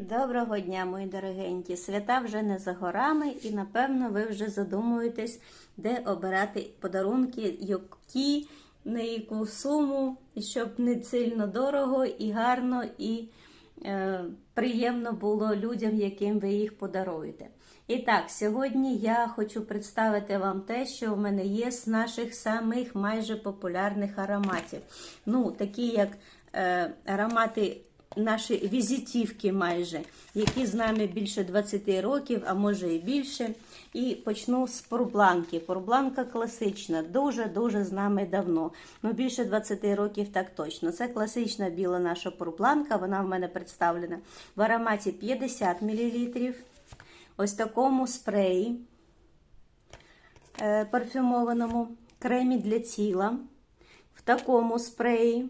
Доброго дня, мої дорогенькі! Свята вже не за горами, і напевно ви вже задумуєтесь, де обирати подарунки, які, на яку суму, щоб не сильно дорого і гарно, і е, приємно було людям, яким ви їх подаруєте. І так, сьогодні я хочу представити вам те, що в мене є з наших самих майже популярних ароматів. Ну, такі як е, аромати наші візитівки майже, які з нами більше 20 років, а може і більше. І почну з порбланки. Порбланка класична, дуже-дуже з нами давно. Ну, більше 20 років так точно. Це класична біла наша порбланка, вона в мене представлена в ароматі 50 мл. Ось такому спреї е, парфюмованому, кремі для тіла, в такому спреї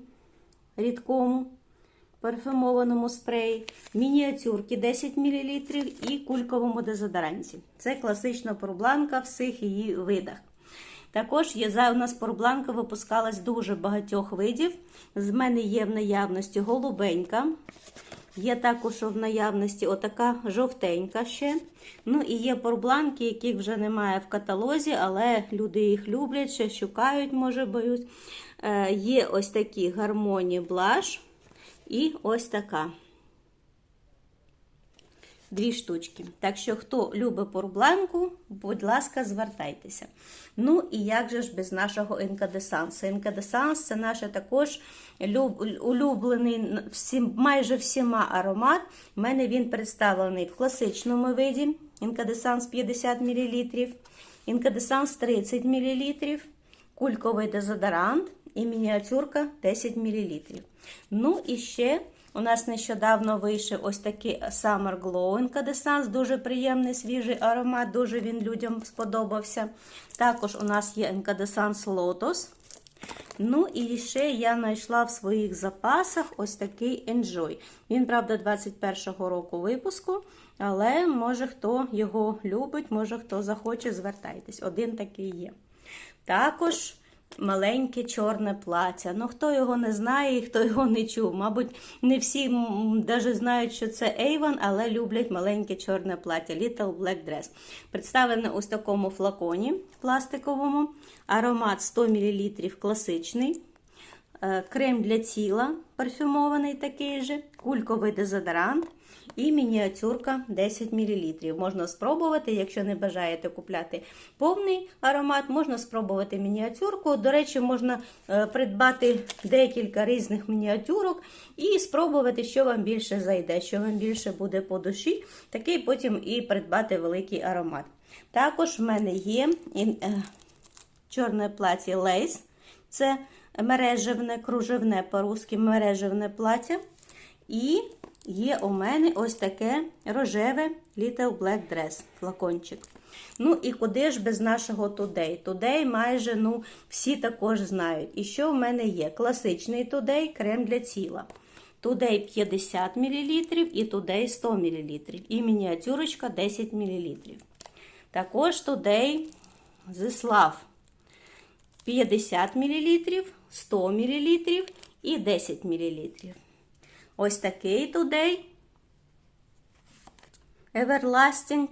рідкому парфюмованому спреї, мініатюрки 10 мл і кульковому дезодоранті. Це класична порбланка всіх її видах. Також є у нас порбланка випускалась дуже багатьох видів. З мене є в наявності голубенька. Є також в наявності отака жовтенька ще. Ну і є порбланки, яких вже немає в каталозі, але люди їх люблять, ще шукають, може боюсь. Е, є ось такі гармоні блаш. І ось така. Дві штучки. Так що, хто любить порбланку, будь ласка, звертайтеся. Ну, і як же ж без нашого інкадесансу? Інкадесанс це наш також улюблений всім, майже всіма аромат. У мене він представлений в класичному виді. Інкадесанс 50 мл, інкадесанс 30 мл, кульковий дезодорант і мініатюрка 10 мл. Ну і ще у нас нещодавно вийшов ось такий Summer Glow Incandescence, дуже приємний свіжий аромат, дуже він людям сподобався. Також у нас є Incandescence Lotus. Ну і ще я знайшла в своїх запасах ось такий Enjoy. Він, правда, 21-го року випуску, але може хто його любить, може хто захоче, звертайтесь. Один такий є. Також маленьке чорне плаття. Ну, хто його не знає і хто його не чув. Мабуть, не всі навіть знають, що це Avon, але люблять маленьке чорне плаття Little Black Dress. Представлене ось такому флаконі пластиковому. Аромат 100 мл класичний. Е, крем для тіла парфюмований такий же, кульковий дезодорант і мініатюрка 10 мл. Можна спробувати, якщо не бажаєте купляти повний аромат, можна спробувати мініатюрку. До речі, можна е, придбати декілька різних мініатюрок і спробувати, що вам більше зайде, що вам більше буде по душі, такий потім і придбати великий аромат. Також в мене є е, чорне плаття Lace. Це мережевне, кружевне, по-русски мережевне плаття. І є у мене ось таке рожеве Little Black Dress, флакончик. Ну і куди ж без нашого Today? Today майже ну, всі також знають. І що в мене є? Класичний Today крем для тіла. Today 50 мл і Today 100 мл. І мініатюрочка 10 мл. Також Today Зислав 50 мл, 100 мл і 10 мл. Ось такий Today Everlasting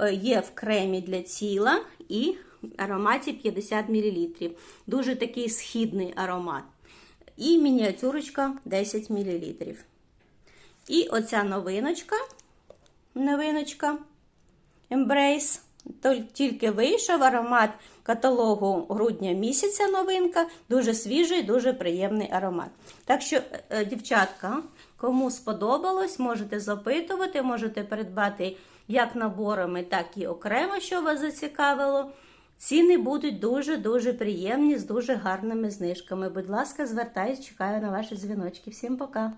е, є в кремі для тіла і ароматі 50 мл. Дуже такий східний аромат. І мініатюрочка 10 мл. І оця новиночка, новиночка Embrace. Тільки вийшов аромат каталогу грудня місяця новинка, дуже свіжий, дуже приємний аромат. Так що, е, дівчатка, кому сподобалось, можете запитувати, можете придбати як наборами, так і окремо, що вас зацікавило. Ціни будуть дуже-дуже приємні, з дуже гарними знижками. Будь ласка, звертаюсь, чекаю на ваші дзвіночки. Всім пока!